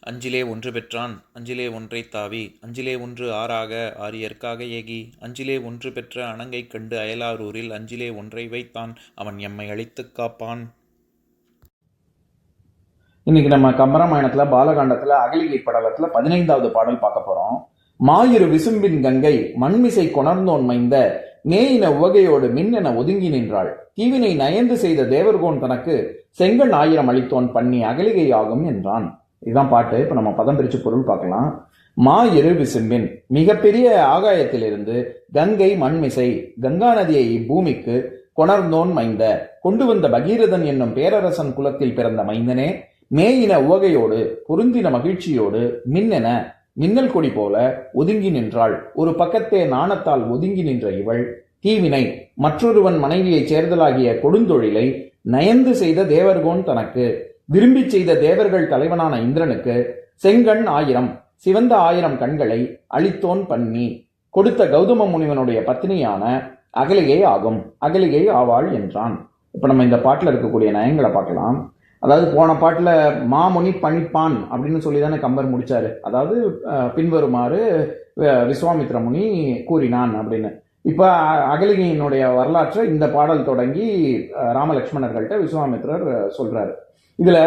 அஞ்சிலே ஒன்று பெற்றான் அஞ்சிலே ஒன்றை தாவி அஞ்சிலே ஒன்று ஆறாக ஆரியற்காக ஏகி அஞ்சிலே ஒன்று பெற்ற அணங்கை கண்டு அயலாரூரில் அஞ்சிலே ஒன்றை வைத்தான் அவன் எம்மை அழித்துக் காப்பான். இன்னைக்கு நம்ம கம்பராமாயணத்துல பாலகாண்டத்துல அகலிகை படலத்துல பதினைந்தாவது பாடல் பார்க்க போறோம். மாயிரு விசும்பின் கங்கை மண்மிசை கொணர்ந்தோன் மைந்த மேயின உவகையோடு மின்னென ஒதுங்கி நின்றாள். தீவினை நயந்து செய்த தேவர்கோன் தனக்கு செங்கன் ஆயிரம் அளித்தோன் பண்ணி அகலிகை ஆகும் என்றான். இதுதான் பாட்டு. இப்போ நம்ம பதம் பிரித்து பொருள் பார்க்கலாம். மா இரு விசும்பின் மிகப்பெரிய ஆகாயத்திலிருந்து கங்கை மண்மிசை கங்கா நதியை இப்பூமிக்கு கொணர்ந்தோன் மைந்த. கொண்டு வந்த பகீரதன் என்னும் பேரரசன் குலத்தில் பிறந்த மைந்தனே மேயின உவகையோடு பொருந்தின மகிழ்ச்சியோடு மின்னென மின்னல் கொடி போல ஒதுங்கி நின்றாள். ஒரு பக்கத்தே நாணத்தால் ஒதுங்கி நின்ற இவள். தீவினை மற்றொருவன் மனைவியைச் சேர்தலாகிய கொடுந்தொழிலை நயந்து செய்த தேவர்கோன் தனக்கு. விரும்பி செய்த தேவர்கள் தலைவனான இந்திரனுக்கு செங்கண் ஆயிரம் சிவந்த ஆயிரம் கண்களை அளித்தோன் பண்ணி கொடுத்த கௌதம முனிவனுடைய பத்னியான அகலிகை ஆகும் அகலிகை ஆவாள் என்றான். இப்ப நம்ம இந்த பாட்டில் இருக்கக்கூடிய நயங்களை பார்க்கலாம். அதாவது போன பாட்டில் மாமுனி பணிப்பான் அப்படின்னு சொல்லி தானே கம்பர் முடித்தார் அதாவது பின்வருமாறு விஸ்வாமித்ர முனி கூறினான் அப்படின்னு. இப்போ அ- அகலிகையினுடைய வரலாற்றை இந்த பாடல் தொடங்கி ராமலட்சுமணர்கள்ட்ட விஸ்வாமித்ரர் சொல்கிறாரு இதுல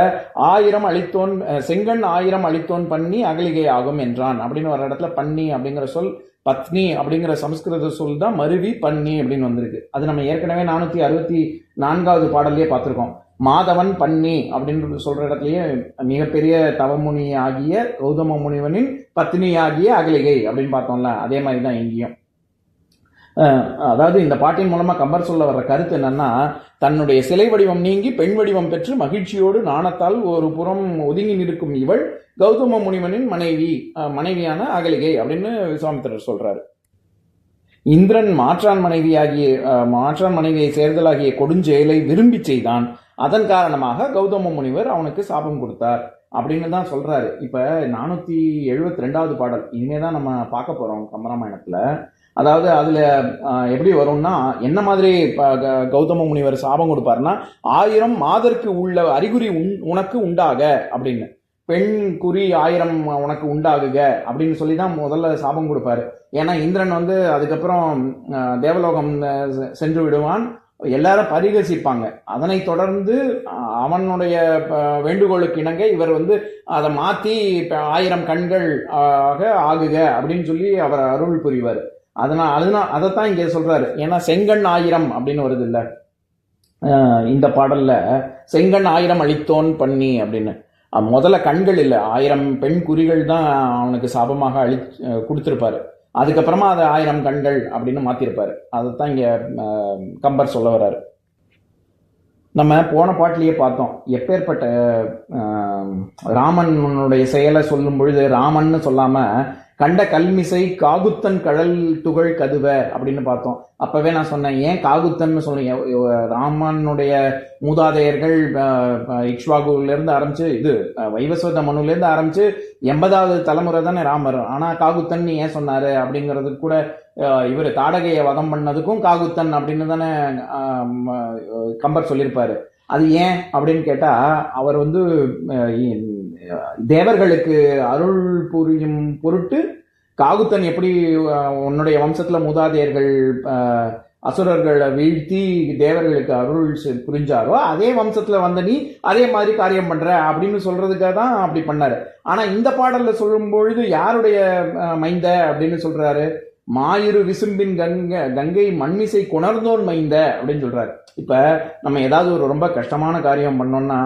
ஆயிரம் அழித்தோன் செங்கன் ஆயிரம் அழித்தோன் பண்ணி அகலிகை ஆகும் என்றான். அப்படின்னு வர இடத்துல பண்ணி அப்படிங்கிற சொல் பத்னி அப்படிங்கிற சமஸ்கிருத சொல் தான் மருவி பண்ணி அப்படின்னு வந்திருக்கு. அது நம்ம ஏற்கனவே நானூத்தி அறுபத்தி நான்காவது பாடல்லையே பார்த்துருக்கோம். மாதவன் பண்ணி அப்படின்னு சொல்ற இடத்துலயே மிகப்பெரிய தவமுனி ஆகிய கௌதம முனிவனின் பத்னி ஆகிய அகலிகை அப்படின்னு பார்த்தோம்ல. அதே மாதிரி தான் இங்கேயும். அதாவது இந்த பாட்டின் மூலமா கம்பர் சொல்ல வர்ற கருத்து என்னன்னா தன்னுடைய சிலை வடிவம் நீங்கி பெண் வடிவம் பெற்று மகிழ்ச்சியோடு நாணத்தால் ஒரு புறம் ஒதுங்கி நிற்கும் இவள் கௌதம முனிவனின் மனைவி மனைவியான அகலிகை அப்படின்னு விஸ்வாமித்திரர் சொல்றாரு. இந்திரன் மாற்றான் மனைவியாகிய மாற்றான் மனைவியை சேர்தலாகிய கொடுஞ்செயலை விரும்பி செய்தான். அதன் காரணமாக கௌதம முனிவர் அவனுக்கு சாபம் கொடுத்தார். அப்படின்னு தான் சொல்றாரு. இப்ப நானூத்தி எழுபத்தி ரெண்டாவது பாடல் இனிமே தான் நம்ம பார்க்க போறோம் கம்பராமாயணத்துல. அதாவது அதுல எப்படி வரும்னா என்ன மாதிரி க- கௌதம முனிவர் சாபம் கொடுப்பாருன்னா ஆயிரம் மாதருக்கு உள்ள அறிகுறி உன்- உனக்கு உண்டாக அப்படின்னு. பெண் குறி ஆயிரம் உனக்கு உண்டாகுக அப்படின்னு சொல்லி தான் முதல்ல சாபம் கொடுப்பாரு. ஏன்னா இந்திரன் வந்து அதுக்கப்புறம் தேவலோகம் செ- சென்று விடுவான். எல்லாரும் பரிகசிப்பாங்க. அதனைத் தொடர்ந்து அவனுடைய வேண்டுகோளுக்கு இணங்க இவர் வந்து அதை மாற்றி ஆயிரம் கண்கள் ஆக ஆகுக அப்படின்னு சொல்லி அவர் அருள் புரிவார். அதனால் அதனால் அதைத்தான் இங்கே சொல்கிறாரு ஏன்னா செங்கண் ஆயிரம் அப்படின்னு வருது இல்லை இந்த பாடலில் செங்கண் ஆயிரம் அளித்தோன் பண்ணி அப்படின்னு. முதல்ல கண்கள் இல்லை. ஆயிரம் பெண் குறிகள் தான் அவனுக்கு சாபமாக அழி கொடுத்துருப்பாரு. அதுக்கப்புறமா அது ஆயிரம் கண்கள் அப்படின்னு மாற்றிருப்பார் அதைத்தான் தான் இங்கே கம்பர் சொல்ல வர்றாரு. நம்ம போன பாட்டிலேயே பார்த்தோம். எப்பேற்பட்ட ராமனுடைய செயலை சொல்லும் பொழுது ராமன்னு சொல்லாமல் கண்ட கல்மிசை காகுத்தன் கடல் துகள் கதுவ அப்படின்னு பார்த்தோம். அப்பவே நான் சொன்னேன் ஏன் காகுத்தன்னு சொன்னீங்க ராமனுடைய மூதாதையர்கள் இக்ஷ்வாகுலேருந்து ஆரம்பிச்சு இது வைவஸ்வத மனுலேருந்து ஆரம்பிச்சு எண்பதாவது தலைமுறை தானே ராமர். ஆனா காகுத்தன் ஏன் சொன்னாரு? அப்படிங்கிறது கூட இவர் தாடகையை வதம் பண்ணதுக்கும் காகுத்தன் அப்படின்னு தானே கம்பர் சொல்லியிருப்பாரு. அது ஏன் அப்படின்னு கேட்டா அவர் வந்து தேவர்களுக்கு அருள் புரியும் பொருட்டு காகுத்தன் எப்படி உன்னுடைய வம்சத்துல மூதாதையர்கள் அசுரர்களை வீழ்த்தி தேவர்களுக்கு அருள் செ- புரிஞ்சாரோ அதே வம்சத்தில் வந்த நீ அதே மாதிரி காரியம் பண்ணுற அப்படின்னு சொல்கிறதுக்காக தான் அப்படி பண்ணார். ஆனால் இந்த பாடலில் சொல்லும் பொழுது யாருடைய மைந்த அப்படின்னு சொல்கிறாரு மாயிரு விசும்பின் கங்க கங்கை மண்மிசை குணர்ந்தோன் மைந்த அப்படின்னு சொல்கிறாரு இப்போ நம்ம ஏதாவது ஒரு ரொம்ப கஷ்டமான காரியம் பண்ணோம்னா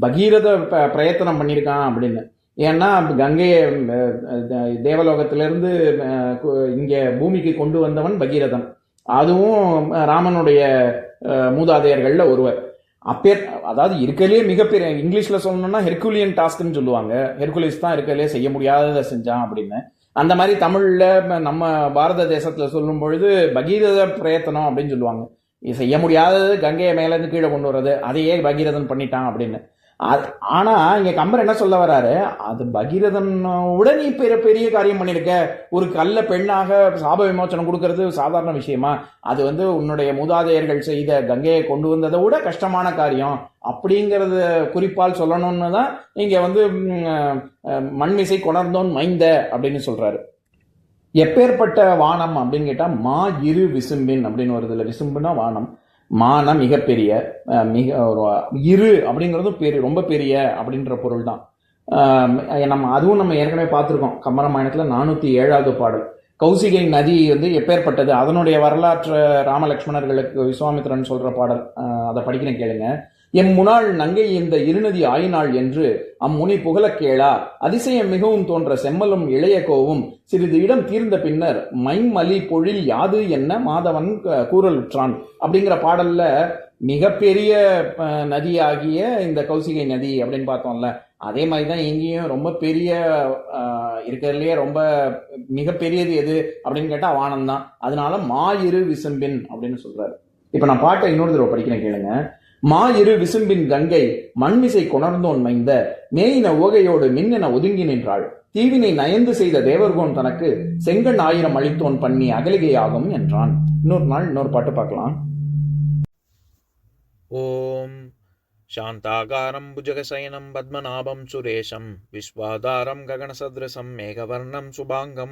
பகீரத ப- பிரயத்தனம் பண்ணியிருக்கான் அப்படின்னு. ஏன்னா கங்கையை தேவலோகத்திலிருந்து இங்கே கு- பூமிக்கு கொண்டு வந்தவன் பகீரதன். அதுவும் ராமனுடைய மூதாதையர்களில் ஒருவர். அப்பேர் அதாவது இருக்கலே மிகப்பெரிய இங்கிலீஷில் சொல்லணும்னா ஹெர்குலியன் டாஸ்க்னு சொல்லுவாங்க. ஹெர்குலிஸ் தான் இருக்கலே செய்ய முடியாததை செஞ்சான் அப்படின்னு. அந்த மாதிரி தமிழில் நம்ம பாரத தேசத்தில் சொல்லும் பொழுது பகீரத பிரயத்தனம் அப்படின்னு சொல்லுவாங்க. செய்ய முடியாதது கங்கையை மேலேருந்து கீழே கொண்டு வர்றது அதையே பகீரதன் பண்ணிட்டான் அப்படின்னு. அது ஆனால் இங்கே கம்பர் என்ன சொல்ல வராரு? அது பகீரதன் நீ பெரிய பெரிய காரியம் பண்ணிருக்க. ஒரு கல்ல பெண்ணாக சாப விமோச்சனம் கொடுக்கறது சாதாரண விஷயமா? அது வந்து உன்னுடைய மூதாதையர்கள் செய்த கங்கையை கொண்டு வந்ததை விட கஷ்டமான காரியம். அப்படிங்கிறத குறிப்பால் சொல்லணும்னு தான் இங்கே வந்து மண்மிசை கொணர்ந்தோன் மைந்த அப்படின்னு சொல்கிறாரு எப்பேற்பட்ட வானம் அப்படின்னு கேட்டால் மா இரு விசும்பின் அப்படின்னு வருது இல்ல. விசும்புனா வானம். மானம் மிகப்பெரிய மிக ஒரு இரு அப்படிங்கிறதும் பெரிய ரொம்ப பெரிய அப்படின்ற பொருள் தான் நம்ம அதுவும் நம்ம ஏற்கனவே பார்த்துருக்கோம். கம்பராமாயணத்துல நானூற்றி ஏழாவது பாடல். கௌசிகை நதி வந்து எப்பேற்பட்டது? அதனுடைய வரலாற்று ராமலக்ஷ்மணர்களுக்கு விஸ்வாமித்திரன் சொல்கிற பாடல். அதை படிக்கிறேன் கேளுங்க. எம் முனாள் நங்கை இந்த இருநதி ஆயினாள் என்று அம்முனி புகழக் கேளா அதிசயம் மிகவும் தோன்ற செம்மலும் இளைய கோவும் சிறிது இடம் தீர்ந்த பின்னர் மைமலி பொழில் யாது என்ன மாதவன் கூறலுற்றான். அப்படிங்கிற பாடல்ல மிகப்பெரிய நதியாகிய இந்த கௌசிகை நதி அப்படின்னு பார்த்தோம்ல அதே மாதிரி தான் இங்கேயும் ரொம்ப பெரிய இருக்கிறதுலையே இருக்கிறதுலயே ரொம்ப மிகப்பெரியது எது? அப்படின்னு கேட்டா வானம் தான் அதனால மாயிரு விசும்பின் அப்படின்னு சொல்றாரு. இப்ப நான் பாட்டை இன்னொரு தடவை படிக்கிறேன் கேளுங்க. மாயிரு விசும்பின் கங்கை மண்மிசை கொணர்ந்தோன் மைந்த மேயின உவகையோடு மின்னென ஒதுங்கி நின்றாள் தீவினை நயந்து செய்த தேவர்கோன் தனக்கு செங்கண் ஆயிரம் அளித்தோன் பண்ணி அகலிகையாகும் என்றான் இன்னொரு நாள் இன்னொரு பாட்டு பார்க்கலாம் ॐ शान्ताकारं भुजगशयनं पद्मनाभं सुरेशं विश्वाधारं गगनसदृशं मेघवर्णं शुभाङ्गं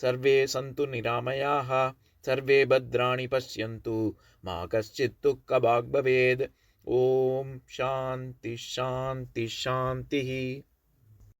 सर्वे सन्तु निरामयाः सर्वे भद्राणि पश्यन्तु मा कश्चित् दुःखभाग्भवेद् ॐ शान्ति शान्ति शान्तिः।